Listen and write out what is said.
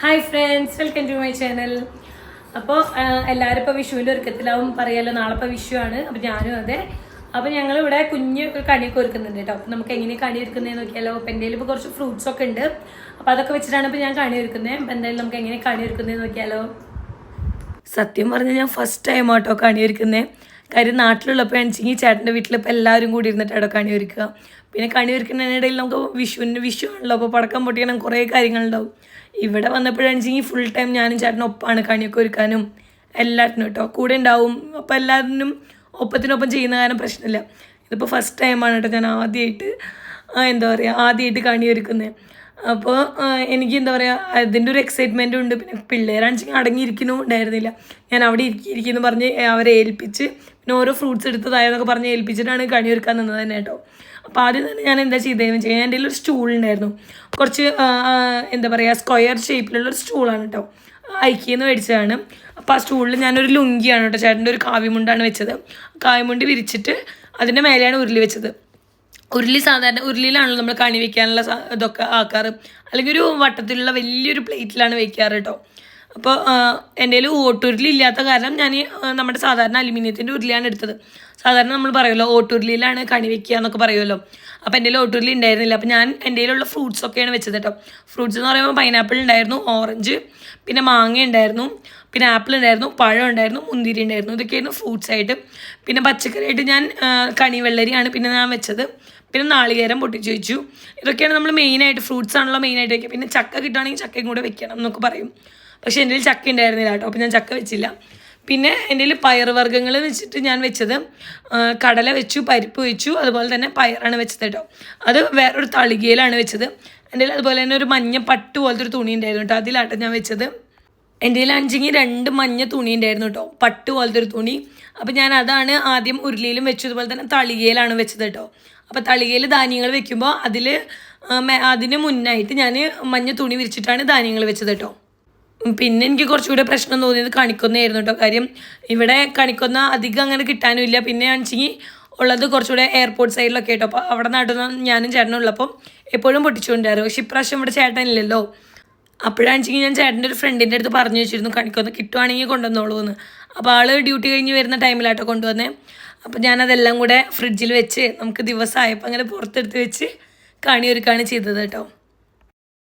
Hi friends welcome to my channel അപ്പോൾ എല്ലാവരും ഇപ്പോൾ വിഷുവിന്റെ ഒരുക്കത്തിലാവും പറയാലോ നാളെ ഇപ്പോൾ വിഷു ആണ് അപ്പോൾ ഞാനും അതെ. അപ്പോൾ ഞങ്ങൾ ഇവിടെ കുഞ്ഞ് കണിയൊക്കെ ഒരുക്കുന്നുണ്ട് കേട്ടോ. നമുക്ക് എങ്ങനെ കണി ഒരുക്കുന്നതെന്ന് നോക്കിയാലോ. അപ്പോൾ എന്റെ ഇപ്പോൾ കുറച്ച് ഫ്രൂട്ട്സ് ഒക്കെ ഉണ്ട്. അപ്പോൾ അതൊക്കെ വെച്ചിട്ടാണ് ഇപ്പോൾ ഞാൻ കണി ഒരുക്കുന്നത് അപ്പോൾ എന്തായാലും നമുക്ക് എങ്ങനെ കണി ഒരുക്കുന്നതെന്ന് നോക്കിയാലോ. സത്യം പറഞ്ഞാൽ ഞാൻ ഫസ്റ്റ് ടൈം ആട്ടോ കണി ഒരുക്കുന്നത് കാര്യം നാട്ടിലുള്ളപ്പോൾ വെച്ചെങ്കിൽ ചേട്ടന്റെ വീട്ടിലിപ്പോൾ എല്ലാവരും കൂടി ഇരുന്നിട്ടാണോ കണി ഒരുക്കുക. പിന്നെ കണി ഒരുക്കുന്നതിനിടയിൽ നമുക്ക് വിഷുവിന്റെ വിഷു ആണല്ലോ അപ്പോൾ പടക്കം പൊട്ടിക്കണം കുറേ കാര്യങ്ങളുണ്ടാവും. ഇവിടെ വന്നപ്പോഴാണെച്ചെങ്കിൽ ഫുൾ ടൈം ഞാനും ചേട്ടനും ഒപ്പമാണ് കണിയൊക്കെ ഒരുക്കാനും എല്ലാത്തിനും കേട്ടോ കൂടെ ഉണ്ടാവും അപ്പോൾ എല്ലാത്തിനും ഒപ്പത്തിനൊപ്പം ചെയ്യുന്ന കാരണം പ്രശ്നമില്ല. ഇതിപ്പോൾ ഫസ്റ്റ് ടൈമാണ് കേട്ടോ ഞാൻ ആദ്യമായിട്ട് എന്താ പറയുക ആദ്യമായിട്ട് കണി ഒരുക്കുന്നത് അപ്പോൾ എനിക്ക് എന്താ പറയുക അതിന്റെ ഒരു എക്സൈറ്റ്മെന്റും ഉണ്ട്. പിന്നെ പിള്ളേരാണെച്ചെങ്കിൽ അടങ്ങിയിരിക്കുന്നു ഉണ്ടായിരുന്നില്ല. ഞാൻ അവിടെ ഇരിക്കുന്നു പറഞ്ഞ് അവരെ ഏൽപ്പിച്ച് പിന്നെ ഓരോ ഫ്രൂട്ട്സ് എടുത്തതായെന്നൊക്കെ പറഞ്ഞ് ഏൽപ്പിച്ചിട്ടാണ് കണി ഒരുക്കാൻ നിന്നത് തന്നെ കേട്ടോ. അപ്പോൾ ആദ്യം തന്നെ ഞാൻ എന്താ ചെയ്തതെന്ന് വെച്ചാൽ എന്റെ ഒരു സ്റ്റൂൾ ഉണ്ടായിരുന്നു. കുറച്ച് എന്താ പറയുക സ്ക്വയർ ഷേപ്പിലുള്ള ഒരു സ്റ്റൂളാണ് കേട്ടോ. ഐക്കിയെന്ന് മേടിച്ചതാണ്. അപ്പോൾ ആ സ്റ്റൂളിൽ ഞാനൊരു ലുങ്കിയാണ് കേട്ടോ ചേട്ടന്റെ ഒരു കാവ്യമുണ്ടാണ് വെച്ചത്. കാവ്യമുണ്ട് വിരിച്ചിട്ട് അതിന്റെ മേലെയാണ് ഉരുളി വെച്ചത്. ഉരുളി സാധാരണ ഉരുളിയിലാണല്ലോ നമ്മൾ കണി വെക്കാനുള്ള ഇതൊക്കെ ആക്കാറ്. അല്ലെങ്കിൽ ഒരു വട്ടത്തിലുള്ള വലിയൊരു പ്ലേറ്റിലാണ് വെക്കാറ് കേട്ടോ അപ്പോൾ എന്റെ കയ്യിൽ ഓട്ടുരുലില്ലാത്ത കാരണം ഞാൻ നമ്മുടെ സാധാരണ അലുമിനിയത്തിന്റെ ഉരുളിയാണ് എടുത്തത്. സാധാരണ നമ്മൾ പറയുമല്ലോ ഓട്ടുരുലിയിലാണ് കണി വെക്കുക എന്നൊക്കെ പറയുമല്ലോ. അപ്പോൾ എന്റെ കയ്യിൽ ഓട്ടുരുലി ഉണ്ടായിരുന്നില്ല. അപ്പോൾ ഞാൻ എന്റെ കയ്യിലുള്ള ഫ്രൂട്ട്സ് ഒക്കെയാണ് വെച്ചത് കേട്ടോ ഫ്രൂട്ട്സ് എന്ന് പറയുമ്പോൾ പൈനാപ്പിൾ ഉണ്ടായിരുന്നു ഓറഞ്ച് പിന്നെ മാങ്ങ ഉണ്ടായിരുന്നു പിന്നെ ആപ്പിൾ ഉണ്ടായിരുന്നു പഴം ഉണ്ടായിരുന്നു മുന്തിരി ഉണ്ടായിരുന്നു. ഇതൊക്കെയായിരുന്നു ഫ്രൂട്ട്സ് ആയിട്ട്. പിന്നെ പച്ചക്കറിയായിട്ട് ഞാൻ കണി വെള്ളരിയാണ് പിന്നെ ഞാൻ വെച്ചത്. പിന്നെ നാളികേരം പൊട്ടിച്ച് വെച്ചു. ഇതൊക്കെയാണ് നമ്മൾ മെയിനായിട്ട് ഫ്രൂട്ട്സ് ആണല്ലോ മെയിനായിട്ട് വയ്ക്കുക പിന്നെ ചക്ക കിട്ടുകയാണെങ്കിൽ ചക്കയും കൂടെ വെക്കണം എന്നൊക്കെ പറയും. പക്ഷേ എന്റെ ചക്ക ഉണ്ടായിരുന്നില്ല കേട്ടോ അപ്പോൾ ഞാൻ ചക്ക വെച്ചില്ല. പിന്നെ എന്റെ കയ്യിൽ പയറുവർഗങ്ങൾ വെച്ചിട്ട് ഞാൻ വെച്ചത് കടല വെച്ചു പരിപ്പ് വെച്ചു അതുപോലെ തന്നെ പയറാണ് വെച്ചത് കേട്ടോ. അത് വേറൊരു തളികയിലാണ് വെച്ചത്. എന്റെ അതുപോലെ തന്നെ ഒരു മഞ്ഞ പട്ട് പോലത്തെ ഒരു തുണി ഉണ്ടായിരുന്നു കേട്ടോ അതിലാട്ടോ ഞാൻ വെച്ചത്. എന്റെ അഞ്ചെങ്കിൽ രണ്ട് മഞ്ഞ തുണി ഉണ്ടായിരുന്നു കേട്ടോ പട്ട് പോലത്തെ ഒരു തുണി. അപ്പോൾ ഞാൻ അതാണ് ആദ്യം ഉരുളിയിലും വെച്ചു അതുപോലെ തന്നെ തളികയിലാണ് വെച്ചത് കേട്ടോ. അപ്പോൾ തളികയിൽ ധാന്യങ്ങൾ വെക്കുമ്പോൾ അതിൽ അതിന് മുന്നായിട്ട് ഞാൻ മഞ്ഞ തുണി വിരിച്ചിട്ടാണ് ധാന്യങ്ങൾ വെച്ചത് കേട്ടോ. പിന്നെ എനിക്ക് കുറച്ചുകൂടെ പ്രശ്നം തോന്നിയത് കണിക്കൊന്നയായിരുന്നു കേട്ടോ കാര്യം ഇവിടെ കണിക്കൊന്ന അധികം അങ്ങനെ കിട്ടാനും ഇല്ല. പിന്നെ ആണെച്ചെങ്കിൽ ഉള്ളത് കുറച്ചുകൂടെ എയർപോർട്ട് സൈഡിലൊക്കെ കേട്ടോ അപ്പോൾ അവിടെ നാട്ടിൽ ഞാനും ചേട്ടനും ഉള്ളപ്പം എപ്പോഴും പൊട്ടിച്ചുകൊണ്ടായിരുന്നു പക്ഷെ ഇപ്രാവശ്യം ഇവിടെ ചേട്ടനില്ലല്ലോ. അപ്പോഴാണെച്ചെങ്കിൽ ഞാൻ ചേട്ടന്റെ ഒരു ഫ്രണ്ടിന്റെ അടുത്ത് പറഞ്ഞു വെച്ചിരുന്നു കണിക്കൊന്ന് കിട്ടുവാണെങ്കിൽ കൊണ്ടുവന്നോളൂ എന്ന്. അപ്പോൾ ആൾ ഡ്യൂട്ടി കഴിഞ്ഞ് വരുന്ന ടൈമിലാട്ടോ കൊണ്ടുവന്നേ. അപ്പോൾ ഞാനതെല്ലാം കൂടെ ഫ്രിഡ്ജിൽ വെച്ച് നമുക്ക് ദിവസമായപ്പോൾ അങ്ങനെ പുറത്തെടുത്ത് വെച്ച് കണി ഒരുക്കാണ് ചെയ്തത് കേട്ടോ